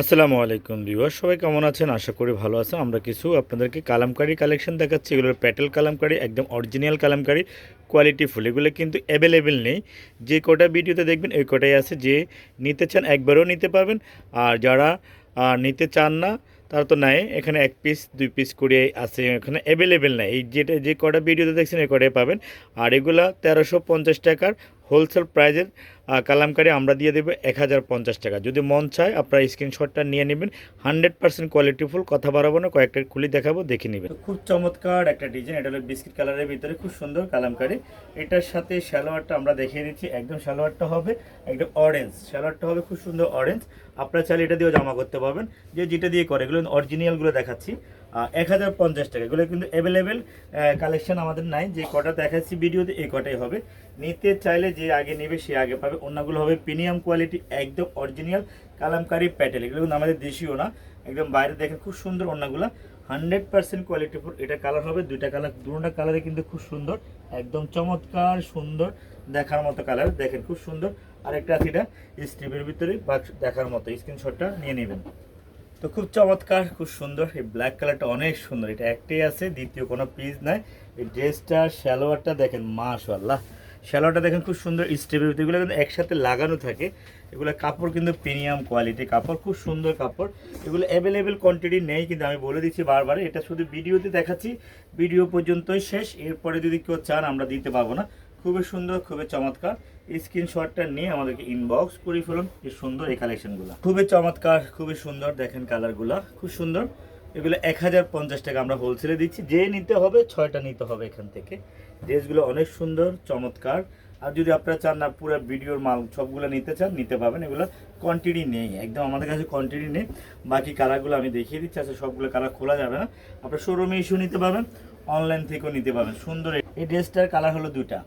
আসসালামু আলাইকুম ভিউয়ার সবাই কেমন আছেন? আশা করি ভালো আছেন। আমরা কিছু আপনাদেরকে কালামকারি কালেকশন দেখাচ্ছি। এগুলোর প্যাটেল কালামকারি, একদম অরিজিনাল কালামকারি, কোয়ালিটি ফুল। এগুলো কিন্তু অ্যাভেলেবেল নেই। যে কটা ভিডিওতে দেখবেন, ওই কটাই আছে। যে নিতে চান, একবারও নিতে পারবেন। আর যারা নিতে চান না, তারা তো নাই। এখানে এক পিস দুই পিস করে আছে। এখানে অ্যাভেলেবেল নাই। এই যেটা, যে কটা ভিডিওতে দেখছেন এই কটাই পাবেন। আর এগুলা তেরোশো পঞ্চাশ টাকার হোলসেল প্রাইজের কালামকারি আমরা দিয়ে দেবো এক হাজার পঞ্চাশ টাকা। যদি মন চায়, আপনারা স্ক্রিনশটটা নিয়ে নেবেন। হান্ড্রেড পার্সেন্ট কোয়ালিটিফুল কথা বাড়াবো না, কয়েকটা খুলি দেখাবো, দেখে নেবেন। খুব চমৎকার একটা ডিজাইন, এটা হলো বিস্কিট কালারের ভিতরে, খুব সুন্দর কালামকারি। এটার সাথে সালোয়ারটা আমরা দেখিয়ে দিচ্ছি, একদম সালোয়ারটা হবে, একদম অরেঞ্জ সালোয়ারটা হবে খুব সুন্দর অরেঞ্জ আপনারা চাইলে এটা দিয়েও জামা করতে পারবেন। যে যেটা দিয়ে করে, এগুলো অরিজিনালগুলো দেখাচ্ছি। এক হাজার পঞ্চাশ টাকা। এগুলো কিন্তু অ্যাভেলেবেল কালেকশন আমাদের নাই। যে কটা দেখাচ্ছি ভিডিওতে এই কটাই হবে। নিতে চাইলে যে আগে নেবে, সে আগে পাবে। অন্যগুলো হবে প্রিমিয়াম কোয়ালিটি একদম অরিজিনাল কালামকারি প্যাটেল এগুলো কিন্তু আমাদের দেশীয় না। একদম বাইরে দেখেন খুব সুন্দর অন্যগুলো। হান্ড্রেড পার্সেন্ট কোয়ালিটিফুল এটা কালার হবে, দুইটা কালার দুটা কালারে কিন্তু খুব সুন্দর। একদম চমৎকার সুন্দর দেখার মতো কালার দেখেন, খুব সুন্দর। আর একটা আছে এটা স্ট্রিপের ভিতরে, বাক্স দেখার মতো। স্ক্রিনশটটা নিয়ে নেবেন। তো খুব চমৎকার, খুব সুন্দর। এই ব্ল্যাক কালারটা অনেক সুন্দর। এটা একটাই আছে, দ্বিতীয় কোনো পিস নাই। এই ড্রেসটা শ্যালোয়ারটা দেখেন মাশাল্লাহ শ্যালোয়ারটা দেখেন খুব সুন্দর স্টেপের এগুলো কিন্তু একসাথে লাগানো থাকে। এগুলো কাপড় কিন্তু প্রিমিয়াম কোয়ালিটি কাপড়, খুব সুন্দর কাপড়। এগুলো অ্যাভেলেবেল কোয়ান্টিটি নেই, কিন্তু আমি বলে দিচ্ছি বারবার, এটা শুধু ভিডিওতে দেখাচ্ছি। ভিডিও পর্যন্তই শেষ। এরপরে যদি কেউ চান, আমরা দিতে পারব না। খুবই সুন্দর, খুবই চমৎকার। স্ক্রিনশটটা নিয়ে আমাদেরকে ইনবক্স করে ফেলুন কি সুন্দর এই কালেকশনগুলো খুবই চমৎকার, খুবই সুন্দর, দেখেন কালারগুলো খুব সুন্দর। এগুলো এক হাজার পঞ্চাশ টাকা আমরা হোলসেলে দিচ্ছি। যে নিতে হবে, ছয়টা নিতে হবে এখান থেকে। ড্রেসগুলো অনেক সুন্দর, চমৎকার। আর যদি আপনারা চান না পুরো ভিডিওর মাল সবগুলো নিতে চান, নিতে পাবেন এগুলো কোয়ান্টিটি নেই, একদম আমাদের কাছে কোয়ান্টিটি নেই। বাকি কালারগুলো আমি দেখিয়ে দিচ্ছি। আচ্ছা সবগুলো কালার খোলা যাবে না। আপনার শোরুমে ইস্যু নিতে পারবেন অনলাইন থেকেও নিতে পারবেন। সুন্দর এই ড্রেসটার কালার হলো দুটা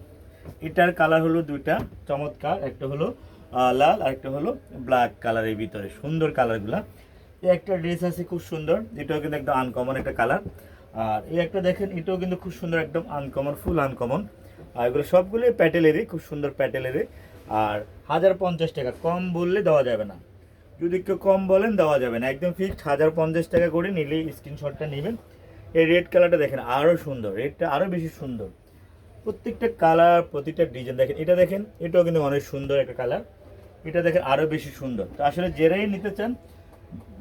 এটার কালার হলো দুইটা, চমৎকার। একটা হলো লাল, আর একটা হলো ব্ল্যাক কালারের ভিতরে, সুন্দর কালারগুলা এই একটা ড্রেস আছে খুব সুন্দর, এটাও কিন্তু একদম আনকমন একটা কালার। আর এই একটা দেখেন, এটাও কিন্তু খুব সুন্দর, একদম আনকমন ফুল আনকমন আর এগুলো সবগুলোই প্যাটেলেরই, খুব সুন্দর প্যাটেলেরই। আর হাজার পঞ্চাশ টাকা, কম বললে দেওয়া যাবে না। যদি কেউ কম বলেন, দেওয়া যাবে না। একদম ফিক্সড হাজার পঞ্চাশ টাকা করে নিলেই স্ক্রিনশটটা নেবেন। এই রেড কালারটা দেখেন আরও সুন্দর রেডটা আরও বেশি সুন্দর। প্রত্যেকটা কালার প্রতিটা ডিজাইন দেখেন, এটা দেখেন, এটাও কিন্তু অনেক সুন্দর একটা কালার এটা দেখেন আরও বেশি সুন্দর। তো আসলে জেরাই নিতে চান,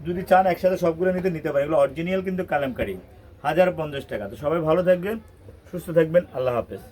যদি চান একসাথে সবগুলো নিতে নিতে পারেন। এগুলো অরিজিনাল কিন্তু কালামকারি। হাজার পঞ্চাশ টাকা। তো সবাই ভালো থাকবেন, সুস্থ থাকবেন। আল্লাহ হাফেজ।